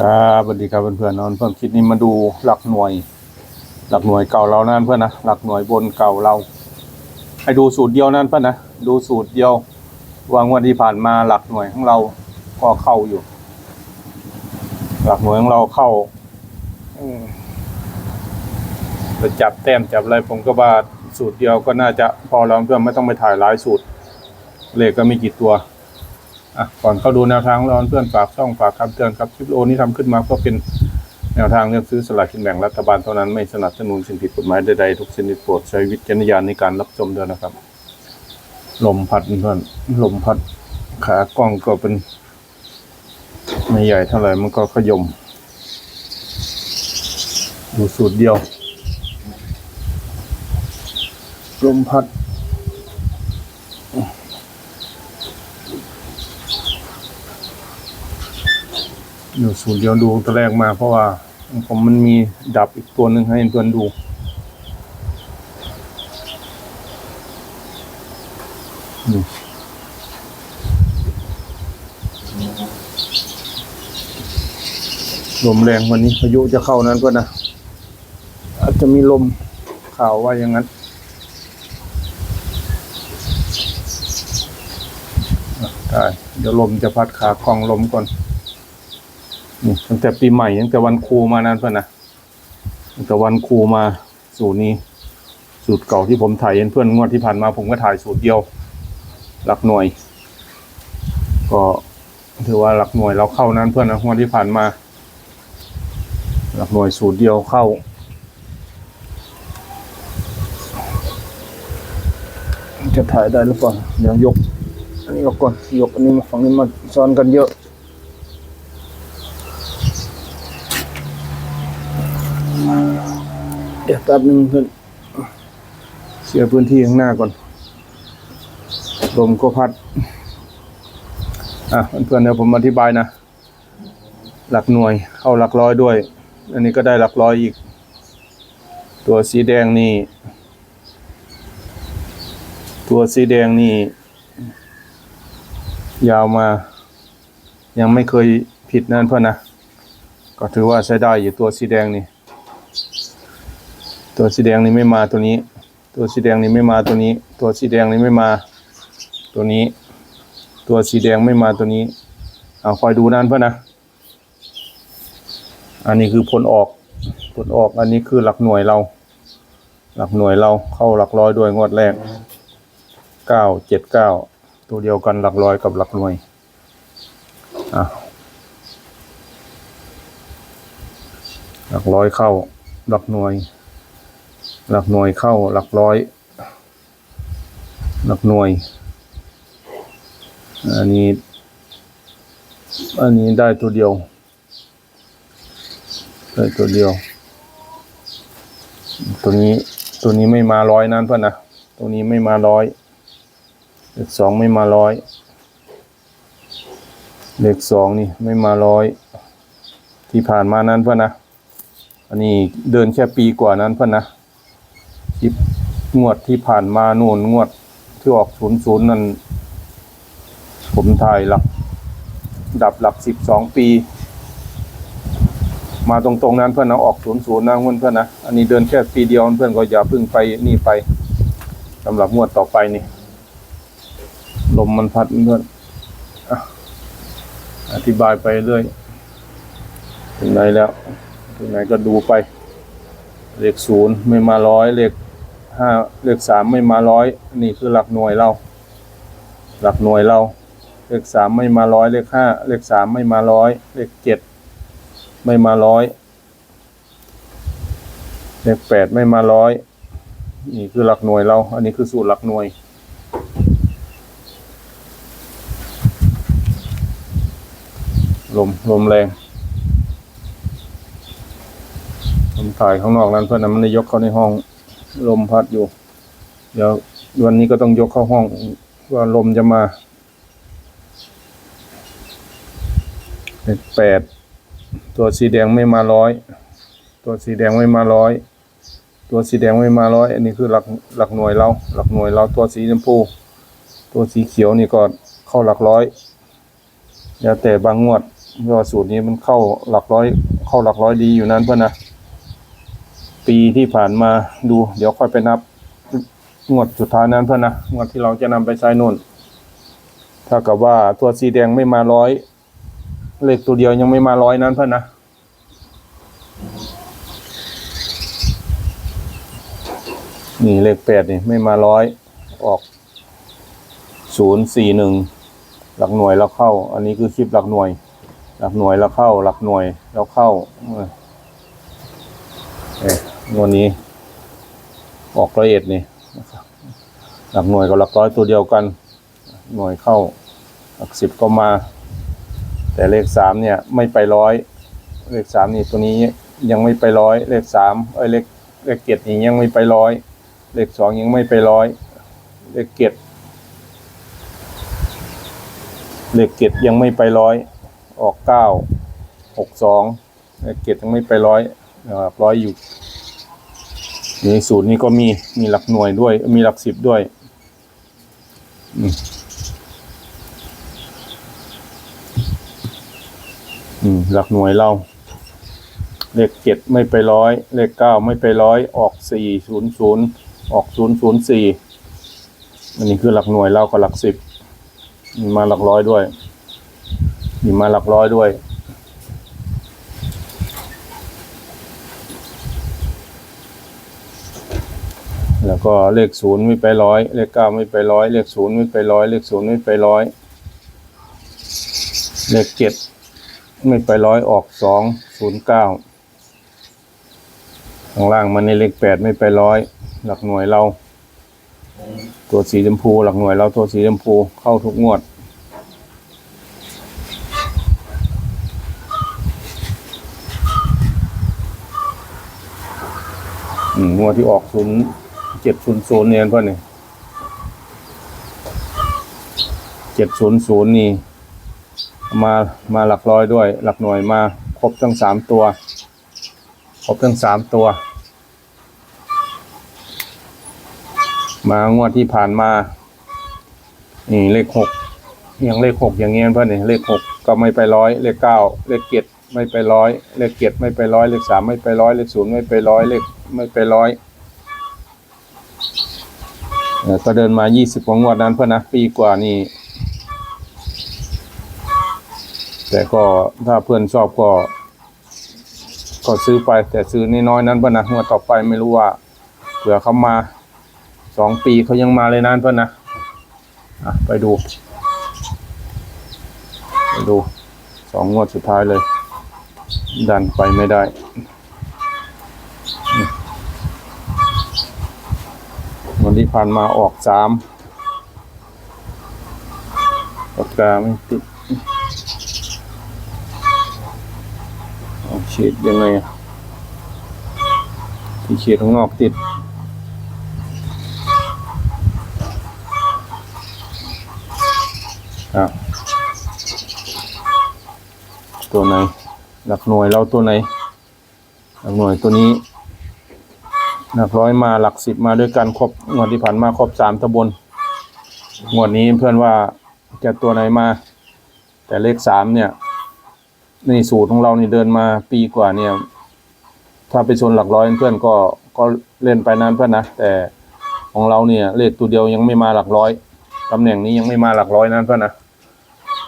ครับสวัสดีครับเพื่อนๆนอนเพิ่มคิดนี้มาดูหลักหน่วย หลักหน่วยเก่าเรานั่นเพื่อนนะหลักหน่วยบนเก่าเรา ให้ดูสูตรเดียวนั่นเพื่อนนะดูสูตรเดียววางวันที่ผ่านมาหลักหน่วยของเราก็เข้าอยู่ หลักหน่วยของเราเข้าอจะจับแต้มจับอะไรผมก็ว่าสูตรเดียวก็น่าจะพอแล้วเพื่อนไม่ต้องไปถ่ายหลายสูตรเลขก็ไม่กี่ตัว อะก่อนเข้าดูแนวทางร้อนเพื่อนฝากช่องฝากคำเตือนครับคลิปโอนี้ทำขึ้นมาเพื่อเป็นแนวทางเลือกซื้อสลากกินแบ่งรัฐบาลเท่านั้นไม่สนับสนุนสิ่งผิดกฎหมายใดๆทุกชนิดโปรดใช้วิจารณญาณในการรับชมด้วยนะครับ ลมพัดเพื่อนลมพัดขากล้องก็เป็น ไม่ใหญ่เท่าไหร่มันก็ขยม ดูสูตรเดียว ลมพัด อยู่สูตรเดียวดูตัวแรกมาเพราะว่าผมมันมีดับอีกตัวหนึ่งให้เพื่อนดูลมแรงวันนี้พายุจะเข้านั้นก็นะ อาจจะมีลมข่าวว่าอย่างนั้นได้เดี๋ยวลมจะพัดขากล้องลมก่อน ตั้งแต่ปีใหม่ตั้งแต่วันครูมานั้นเพื่อนนะตั้งแต่วันครูมาสูตรนี้ สูตรเก่าที่ผมถ่ายเพื่อนงวดที่ผ่านมาผมก็ถ่ายสูตรเดียว หลักหน่วย ก็ถือว่าหลักหน่วยเราเข้านั้นเพื่อนนะงวดที่ผ่านมา หลักหน่วยสูตรเดียวเข้าจะถ่ายได้หรือเปล่าเดี๋ยวยก อันนี้ออกก่อนยกอันนี้มาฝั่งนี้มาซ้อนกันเยอะ เดี๋ยว แป๊บนึงเพื่อนเสียพื้นที่ข้างหน้าก่อน ลมก็พัด อะเพื่อนๆเดี๋ยวผมอธิบายนะ หลักหน่วยเข้าหลักร้อยด้วย อันนี้ก็ได้หลักร้อยอีก ตัวสีแดงนี่ ตัวสีแดงนี่ ยาวมา ยังไม่เคยผิดนั่นเพื่อนนะ ก็ถือว่าใช้ได้อยู่ตัวสีแดงนี่ ตัวสีแดงนี่ไม่มาตัวนี้ ตัวสีแดงนี่ไม่มาตัวนี้ ตัวสีแดงนี่ไม่มาตัวนี้ ตัวสีแดงไม่มาตัวนี้ เอาคอยดูนั่นเพื่อนนะ อันนี้คือผลออก ผลออกอันนี้คือหลักหน่วยเรา หลักหน่วยเราเข้าหลักร้อยด้วยงวดแรกเก้าเจ็ดเก้าตัวเดียวกันหลักร้อยกับหลักหน่วยอะหลักร้อยเข้าหลักหน่วย หลักหน่วยเข้าหลักร้อย หลักหน่วย อันนี้ อันนี้ได้ตัวเดียว ได้ตัวเดียว ตัวนี้ตัวนี้ไม่มาร้อยนั่นเพื่อนนะ ตัวนี้ไม่มาร้อย เลขสองไม่มาร้อย เลขสองนี่ไม่มาร้อย ที่ผ่านมานั้นเพื่อนนะ อันนี้เดินแค่ปีกว่านั้นเพื่อนนะที่งวดที่ผ่านมานู่นงวดที่ออกศูนย์ศูนย์นั่นผมถ่ายหลัก ดับหลักสิบสองปี มาตรงๆนั้นเพื่อนนะออกศูนย์ศูนย์นะเพื่อนเพื่อนนะอันนี้เดินแค่ปีเดียวเพื่อนก็อย่าพึ่งไปนี่ไปสำหรับงวดต่อไปนี่ลมมันพัดเพื่อนอธิบายไปเรื่อยถึงไหนแล้วถึงไหนก็ดูไป เลขศูนย์ไม่มาร้อยเลข ห้าเลขสามไม่มาร้อยนี่คือหลักหน่วยเรา หลักหน่วยเรา เลขสามไม่มาร้อยเลขห้าเลขสามไม่มาร้อยเลขเจ็ดไม่มาร้อยเลขแปดไม่มาร้อยนี่คือหลักหน่วยเรา อันนี้คือสูตรหลักหน่วย ลมลมแรงผมถ่ายข้างนอกนั้นเพื่อนนะมันได้ยกเข้าในห้อง ลมพัดอยู่ เดี๋ยววันนี้ก็ต้องยกเข้าห้องว่าลมจะมาเลขแปดตัวสีแดงไม่มาร้อย ตัวสีแดงไม่มาร้อย ตัวสีแดงไม่มาร้อย อันนี้คือหลักหลักหน่วยเรา หลักหน่วยเราตัวสีชมพู ตัวสีเขียวนี่ก็เข้าหลักร้อยแล้วแต่บางงวดเพราะว่าสูตรนี้มันเข้าหลักร้อย เข้าหลักร้อยดีอยู่นั้นเพื่อนนะ ปีที่ผ่านมาดู เดี๋ยวค่อยไปนับงวดสุดท้ายนั้นเพื่อนนะงวดที่เราจะนำไปใช้นู่นถ้ากับว่าตัวสีแดงไม่มาร้อย เลขตัวเดียวยังไม่มาร้อยนั้นเพื่อนนะนี่เลขแปดนี่ไม่มาร้อยออกศูนย์สี่หนึ่งหลักหน่วยแล้วเข้า อันนี้คือคลิปหลักหน่วย หลักหน่วยแล้วเข้า หลักหน่วยแล้วเข้าเออ วดนี้ ออกละเอียดนี่หลักหน่วยกับหลักร้อยตัวเดียวกัน หน่วยเข้าหลักสิบก็มา แต่เลขสามเนี่ยไม่ไปร้อย เลขสามนี่ตัวนี้ยังไม่ไปร้อย เลขสามเอ้ยเลขเลขเจ็ดนี่ยังไม่ไปร้อย เลขสองยังไม่ไปร้อย เลขเจ็ดเลขเจ็ดยังไม่ไปร้อย ออกเก้าหกสองเลขเจ็ดยังไม่ไปร้อยร้อยอยู่ ในสูตรนี้ก็มีมีหลักหน่วยด้วย มีหลักสิบด้วยอืมหลักหน่วยเรา เลขเจ็ดไม่ไปร้อย เลขเก้าไม่ไปร้อย ออกสี่ศูนย์ศูนย์ออกศูนย์ศูนย์สี่อันนี้คือหลักหน่วยเรากับหลักสิบมีมาหลักร้อยด้วย มีมาหลักร้อยด้วย แล้ว ก็เลขศูนย์ไม่ไปร้อย เลขเก้าไม่ไปร้อย เลขศูนย์ไม่ไปร้อย เลขศูนย์ไม่ไปร้อย เลขเจ็ดไม่ไปร้อยออกสองศูนย์เก้าข้างล่างมันในเลขแปดไม่ไปร้อย หลักหน่วยเรา ตัวสีชมพู หลักหน่วยเราตัวสีชมพูเข้าทุกงวดอืมงวดที่ออกศูนย์ เจ็ดศูนย์ศูนย์เนี่ยเพื่อนนี่เจ็ดศูนย์ศูนย์นี่ มามาหลักร้อยด้วย หลักหน่วยมาครบทั้งสามตัว ครบทั้งสามตัว มางวดที่ผ่านมานี่เลขหกยังเลขหกอย่างเงี้ยเพื่อนนี่เลขหกก็ไม่ไปร้อยเลขเก้าเลขเจ็ดไม่ไปร้อยเลขเจ็ดไม่ไปร้อยเลขสามไม่ไปร้อยเลขศูนย์ไม่ไปร้อยเลขไม่ไปร้อย ก็เดินมายี่สิบกว่างวดนั้นเพื่อนนะ ปีกว่านี่ แต่ก็ถ้าเพื่อนชอบก็ ก็ซื้อไป แต่ซื้อน้อยๆนั้นเพื่อนนะงวดต่อไปไม่รู้ว่าเผื่อเขามาสองปีเขายังมาเลยนั้นเพื่อนนะอะไปดู ไปดูสองงวดสุดท้ายเลย ดันไปไม่ได้อืมวัน ที่ผ่านมาออกสามปากกาไม่ติดเอาฉีดยังไงที่ฉีดข้างนอกติดอะตัวไหน หลักหน่วยเราตัวไหน หลักหน่วยตัวนี้ หลักร้อยมาหลักสิบมาด้วยกันครบงวดที่ผ่านมาครบสามตะบนงวดนี้เพื่อนว่าจะตัวไหนมา แต่เลขสามเนี่ยในสูตรของเรานี่เดินมาปีกว่าเนี่ย ถ้าไปชนหลักร้อยเพื่อนก็ก็เล่นไปนั้นเพื่อนนะแต่ของเราเนี่ยเลขตัวเดียวยังไม่มาหลักร้อยตำแหน่งนี้ยังไม่มาหลักร้อยนั้นเพื่อนนะ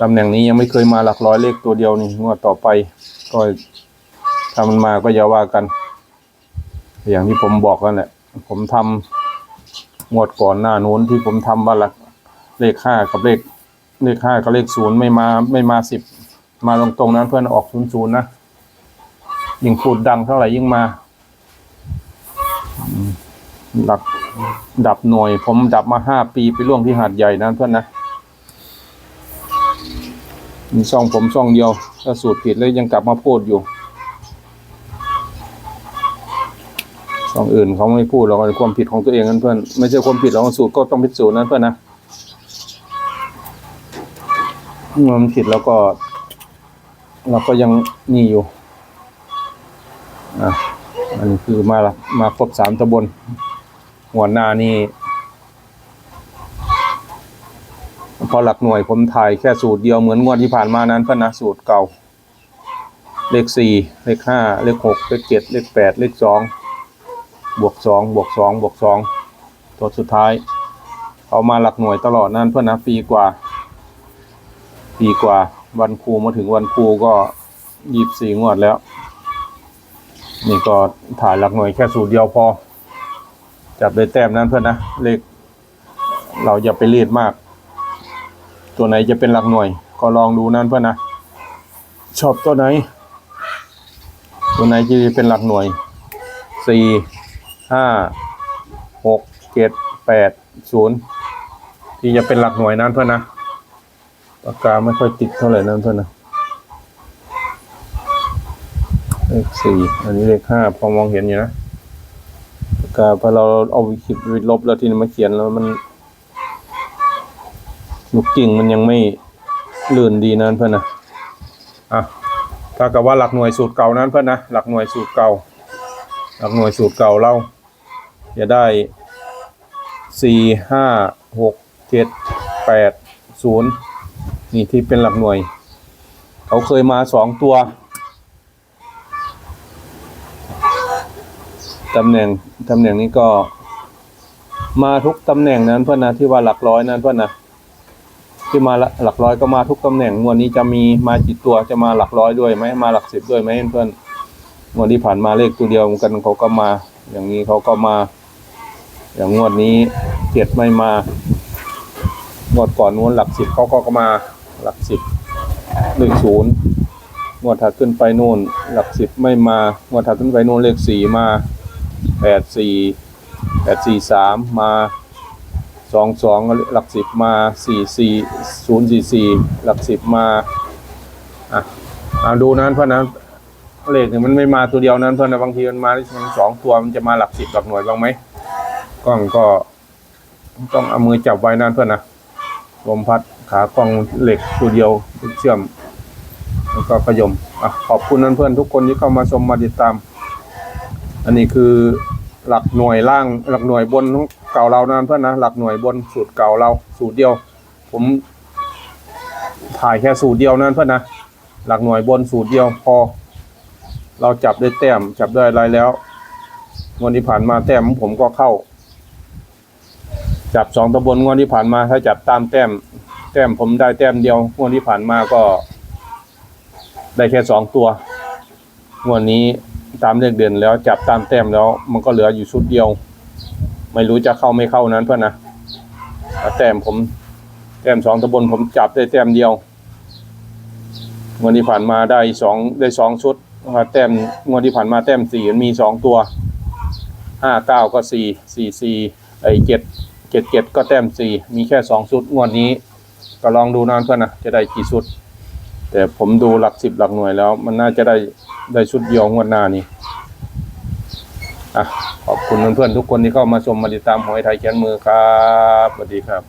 ตำแหน่งนี้ยังไม่เคยมาหลักร้อยเลขตัวเดียวนี่งวดต่อไป ก็ถ้ามันมาก็อย่าว่ากัน อย่างที่ผมบอกกันแหละผมทำงวดก่อนหน้านู้นที่ผมทำว่าหลักเลขห้ากับเลขเลขห้ากับเลขศูนย์ไม่มาไม่มาสิบมาตรงๆนั้นเพื่อนออกศูนย์ศูนย์นะยิ่งพูดดังเท่าไหร่ยิ่งมาดับดับหน่วย ผมดับมาห้าปีไปล่วงที่หาดใหญ่นั้นเพื่อนนะมีช่องผมช่องเดียวถ้าสูตรผิดเลยยังกลับมาพูดอยู่ ช่องอื่นเขาไม่พูดหรอกเป็นความผิดของตัวเองนั่นเพื่อนไม่ใช่ความผิดของสูตรก็ต้องพิสูจน์นั้นเพื่อนนะเมื่อมันผิดแล้วก็ เราก็ยังนี่อยู่อะอันนี้คือมาละมาครบสามตำบลหัวหน้านี่พอหลักหน่วยผมถ่ายแค่สูตรเดียวเหมือนงวดที่ผ่านมานั้นเพื่อนนะสูตรเก่า เลขสี่เลขห้าเลขหกเลขเจ็ดเลขแปดเลขสอง บวกสองบวกสองบวกสองตัวสุดท้ายเขามาหลักหน่วยตลอดนั่นเพื่อนนะปีกว่า ปีกว่า วันครูมาถึงวันครูก็ยี่สิบสี่งวดแล้ว นี่ก็ถ่ายหลักหน่วยแค่สูตรเดียวพอ จับได้แต้มนั้นเพื่อนนะเลขเราอย่าไปรีดมาก ตัวไหนจะเป็นหลักหน่วย ก็ลองดูนั่นเพื่อนนะชอบตัวไหน ตัวไหนจะเป็นหลักหน่วยสี่ ห้าหกเจ็ดแปดศูนย์ที่จะเป็นหลักหน่วยนั่นเพื่อนนะปากกาไม่ค่อยติดเท่าไหร่นั่นเพื่อนนะเลขสี่อันนี้เลขห้าพอมองเห็นอยู่นะปากกาพอเราเอาขีดวิลบแล้วที่มาเขียนแล้วมันลูกกิ่งมันยังไม่ลื่นดีนั่นเพื่อนนะอะถ้ากับว่าหลักหน่วยสูตรเก่านั้นเพื่อนนะหลักหน่วยสูตรเก่า หลักหน่วยสูตรเก่าเรา จะได้สี่ห้าหกเจ็ดแปดศูนย์นี่ที่เป็นหลักหน่วย เขาเคยมาสองตัวตำแหน่งตำแหน่งนี้ก็ มาทุกตำแหน่งนั้นเพื่อนนะที่ว่าหลักร้อยนั้นเพื่อนนะที่มาหลักร้อยก็มาทุกตำแหน่งงวดนี้จะมีมากี่ตัวจะมาหลักร้อยด้วยไหมมาหลักสิบด้วยไหมเพื่อนงวดที่ผ่านมาเลขตัวเดียวกันเขาก็มา อย่างนี้เขาก็มา อย่างงวดนี้เจ็ดไม่มางวดก่อนงวดหลักสิบเขาก็มาหลักสิบเลขศูนย์งวดถัดขึ้นไปนู่น หลักสิบไม่มางวดถัดขึ้นไปนู่นเลขสี่มาแปดสี่แปดสี่สามมาสองสองหลักสิบมาสี่สี่ศูนย์สี่สี่หลักสิบมาอะเอาดูนั้นเพื่อนนเลขเนี่ยมันไม่มาตัวเดียวนั้นเพื่อนนะบางทีมันมาทั้งสองตัวมันจะมาหลักสิบหลักหน่วยบ้างไหม กล้องก็ ต้องเอามือจับไว้นั่นเพื่อนนะลมพัดขากล้องเหล็กตัวเดียวเชื่อมแล้วก็ขยมอะขอบคุณนั้นเพื่อนทุกคนที่เข้ามาชมมาติดตาม อันนี้คือหลักหน่วยล่าง หลักหน่วยบนของเก่าเรานั่นเพื่อนนะหลักหน่วยบนสูตรเก่าเราสูตรเดียว ผมถ่ายแค่สูตรเดียวนั่นเพื่อนนะหลักหน่วยบนสูตรเดียวพอ เราจับได้แต้มจับได้อะไรแล้วงวดที่ผ่านมาแต้มผมก็เข้า จับสองตะบนงวดที่ผ่านมา ถ้าจับตามแต้ม แต้มผมได้แต้มเดียวงวดที่ผ่านมาก็ ได้แค่สองตัวงวดนี้ตามเลขเด่นแล้วจับตามแต้มแล้ว มันก็เหลืออยู่ชุดเดียว ไม่รู้จะเข้าไม่เข้านั้นเพื่อนนะแต่แต้มผม แต้มสองตะบนผมจับได้แต้มเดียวงวดที่ผ่านมาได้สองได้สองชุดแต้มงวดที่ผ่านมาแต้มสี่มันมีสองตัวห้าเก้าก็สี่สี่สี่ไอเจ็ด เจ็ดเจ็ดก็แต้มสี่มีแค่สองชุดงวดนี้ ก็ลองดูนั้นเพื่อนนะจะได้กี่ชุด แต่ผมดูหลักสิบหลักหน่วยแล้ว มันน่าจะได้ได้ชุดเดียวงวดหน้านี้อะขอบคุณเพื่อนๆทุกคนที่เข้ามาชมมาติดตามหอยไทยแขนมือครับสวัสดีครับ